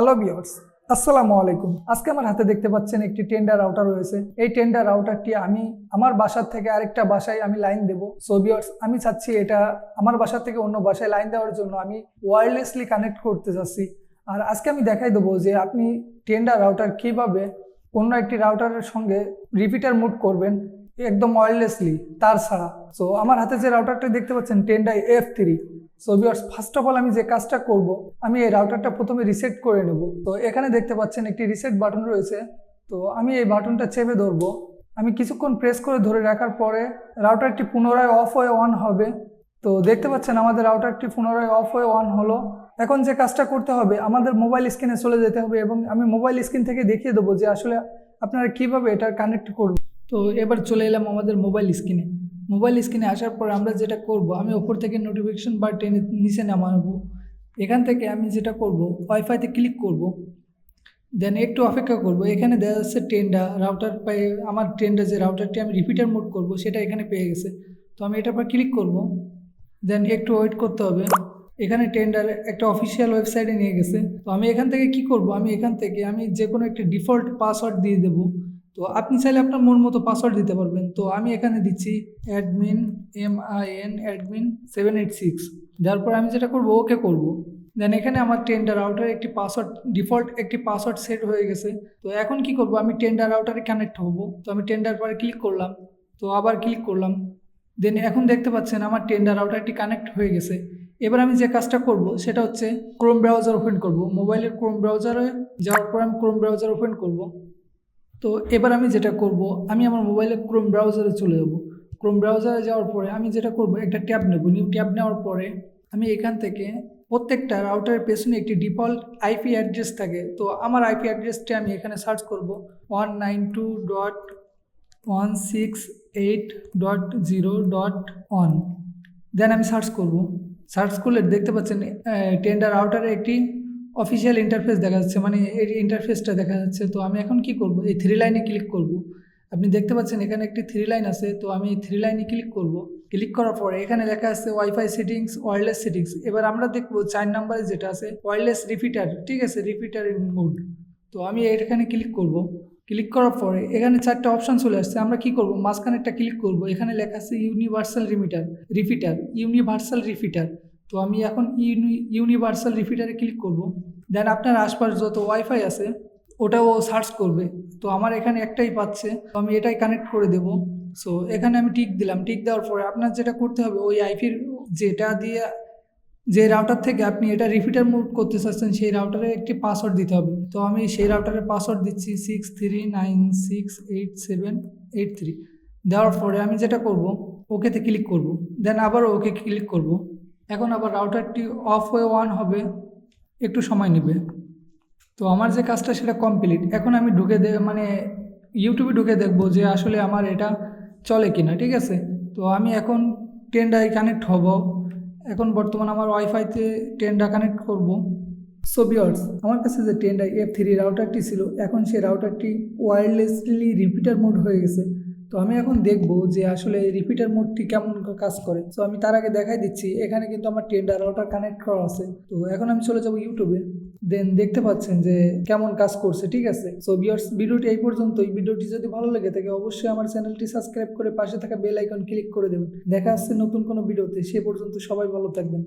Hello বিয়ার্স আসসালামু আলাইকুম আজকে আমার হাতে দেখতে পাচ্ছেন একটি টেন্ডার রাউটার রয়েছে। এই টেন্ডার রাউটারটি আমি আমার বাসার থেকে আরেকটা বাসায় আমি লাইন দেবো। সো বিয়ার্স আমি চাচ্ছি এটা আমার বাসার থেকে অন্য বাসায় লাইন দেওয়ার জন্য আমি ওয়্যারলেসলি কানেক্ট করতে চাচ্ছি। আর আজকে আমি দেখাই দেবো যে আপনি টেন্ডার রাউটার কীভাবে অন্য একটি রাউটারের সঙ্গে রিপিটার মুড করবেন। একদম ওয়্যারলেসলি তার ছাড়া। সো আমার হাতে যে রাউটারটা দেখতে পাচ্ছেন Tendai F three so viewers first of all আমি যে কাজটা করব, আমি এই রাউটারটা প্রথমে রিসেট করে নেব। তো, এখানে দেখতে পাচ্ছেন, একটি রিসেট বাটন রয়েছে। তো, আমি এই বাটনটা চেপে ধরবো। আমি কিছুক্ষণ প্রেস করে ধরে রাখার পরে রাউটারটি পুনরায় অফ হয়ে অন হবে। তো, দেখতে পাচ্ছেন, আমাদের রাউটারটি পুনরায় অফ হয়ে অন হলো। এখন যে কাজটা করতে হবে, আমাদের মোবাইল স্ক্রিনে চলে যেতে হবে এবং আমি মোবাইল স্ক্রিন থেকে দেখিয়ে দেবো যে আসলে আপনারা কীভাবে এটা কানেক্ট করবেন। তো এবার চলে এলাম আমাদের মোবাইল স্ক্রিনে মোবাইল স্ক্রিনে আসার পর আমরা যেটা করব আমি ওপর থেকে নোটিফিকেশন বার টেনে নিচে নামাবো। এখান থেকে আমি যেটা করব ওয়াইফাইতে ক্লিক করব। দেন একটু অপেক্ষা করব এখানে দেখা যাচ্ছে টেন্ডা রাউটার পেয়ে আমার টেন্ডা যে রাউটারটি আমি রিপিটার মোড করব সেটা এখানে পেয়ে গেছে। তো আমি এটার পর ক্লিক করব। দেন একটু ওয়েট করতে হবে। এখানে টেন্ডার একটা অফিসিয়াল ওয়েবসাইটে নিয়ে গেছে। তো আমি এখান থেকে কি করব? আমি এখান থেকে আমি যে কোনো একটি ডিফল্ট পাসওয়ার্ড দিয়ে দেবো। তো আপনি চাইলে আপনার মন মতো পাসওয়ার্ড দিতে পারবেন। তো আমি এখানে দিচ্ছি admin M I N admin seven eight six যার পর আমি যেটা করব, ওকে করব। দেন এখানে আমার টেন্ডার আউটার একটি পাসওয়ার্ড ডিফল্ট একটি পাসওয়ার্ড সেট হয়ে গেছে। তো এখন কি করব, আমি টেন্ডার আউটারে কানেক্ট হব। তো আমি টেন্ডার পরে ক্লিক করলাম। তো আবার ক্লিক করলাম। দেন এখন দেখতে পাচ্ছেন আমার টেন্ডার আউটারটি কানেক্ট হয়ে গেছে। এবার আমি যে কাজটা করব, সেটা হচ্ছে ক্রোম ব্রাউজার ওপেন করব। মোবাইলের ক্রোম ব্রাউজারে যাওয়ার পর আমি ক্রোম ব্রাউজার ওপেন করব। তো এবার আমি যেটা করব, আমি আমার মোবাইলে ক্রোম ব্রাউজারে চলে যাব। ক্রোম ব্রাউজারে যাওয়ার পরে আমি যেটা করব, একটা ট্যাব নেব। নিউ ট্যাব নেওয়ার পরে আমি এখান থেকে প্রত্যেকটা রাউটারের পেছনে একটি ডিফল্ট আইপি অ্যাড্রেস থাকে। তো আমার আইপি অ্যাড্রেসটা আমি এখানে সার্চ করব। One nine two dot one six eight dot zero dot one then আমি সার্চ করব। সার্চ করলে দেখতে পাচ্ছেন টেন্ডার আউটারে একটি অফিসিয়াল ইন্টারফেস দেখা যাচ্ছে মানে এই ইন্টারফেসটা দেখা যাচ্ছে। তো আমি এখন কি করব? এই থ্রি লাইনে ক্লিক করব। আপনি দেখতে পাচ্ছেন এখানে একটি থ্রি লাইন আছে, তো আমি এই থ্রি লাইনে ক্লিক করব। ক্লিক করার পরে এখানে লেখা আছে ওয়াইফাই সেটিংস ওয়্যারলেস সেটিংস এবার আমরা দেখব চার নাম্বারে যেটা আছে ওয়্যারলেস রিপিটার ঠিক আছে? রিপিটার ইন মোড তো আমি এখানে ক্লিক করব। ক্লিক করার পরে এখানে চারটা অপশন চলে আসছে। আমরা কি করব? মাঝখানে একটা ক্লিক করব। এখানে লেখা আছে ইউনিভার্সাল রিমিটার রিপিটার ইউনিভার্সাল রিপিটার তো আমি এখন ইউনি ইউনিভার্সাল রিপিটারে ক্লিক করব। দেন আপনার আশপাশ যত ওয়াইফাই আছে, ওটাও সার্চ করবে। তো আমার এখানে একটাই পাচ্ছে, তো আমি এটাই কানেক্ট করে দেব। সো এখানে আমি টিক দিলাম। টিক দেওয়ার পরে আপনার যেটা করতে হবে, ওই আইপির যেটা দিয়ে, যে রাউটার থেকে আপনি এটা রিপিটার মুভ করতে চাচ্ছেন, সেই রাউটারে একটি পাসওয়ার্ড দিতে হবে। তো আমি সেই রাউটারের পাসওয়ার্ড দিচ্ছি six three nine six eight seven eight three দেওয়ার পরে আমি যেটা করব, ওকেতে ক্লিক করব। দেন আবার ওকে ক্লিক করব। এখন আবার রাউটারটি অফ হয়ে অন হবে। একটু সময় নেবে। তো আমার যে কাজটা সেটা কমপ্লিট এখন আমি ঢুকে দে মানে ইউটিউবে ঢুকে দেখব যে আসলে আমার এটা চলে কিনা, ঠিক আছে? তো আমি এখন টেন্ডায় কানেক্ট হব। এখন বর্তমান আমার ওয়াইফাইতে টেন্ডা কানেক্ট করব। সো বিয়ার্স আমার কাছে যে টেন্ডাই এফ থ্রি রাউটারটি ছিল, এখন সেই রাউটারটি ওয়্যারলেসলি রিপিটার মোড হয়ে গেছে। তো আমি এখন দেখব যে আসলে রিপিটার মোডটি কেমন কাজ করে। তো আমি তার আগে দেখাই দিচ্ছি। এখানে কিন্তু আমার টেন্ডার রাউটার কানেক্ট করা আছে। তো এখন আমি চলে যাব ইউটিউবে দেন দেখতে পাচ্ছেন যে কেমন কাজ করছে, ঠিক আছে? সো বিয়ার্স ভিডিওটি এই পর্যন্তই। ভিডিওটি যদি ভালো লেগে থাকে, অবশ্যই আমার চ্যানেলটি সাবস্ক্রাইব করে পাশে থাকা বেল আইকন ক্লিক করে দেবেন। দেখা আসছে নতুন কোনো ভিডিওতে। সে পর্যন্ত সবাই ভালো থাকবেন।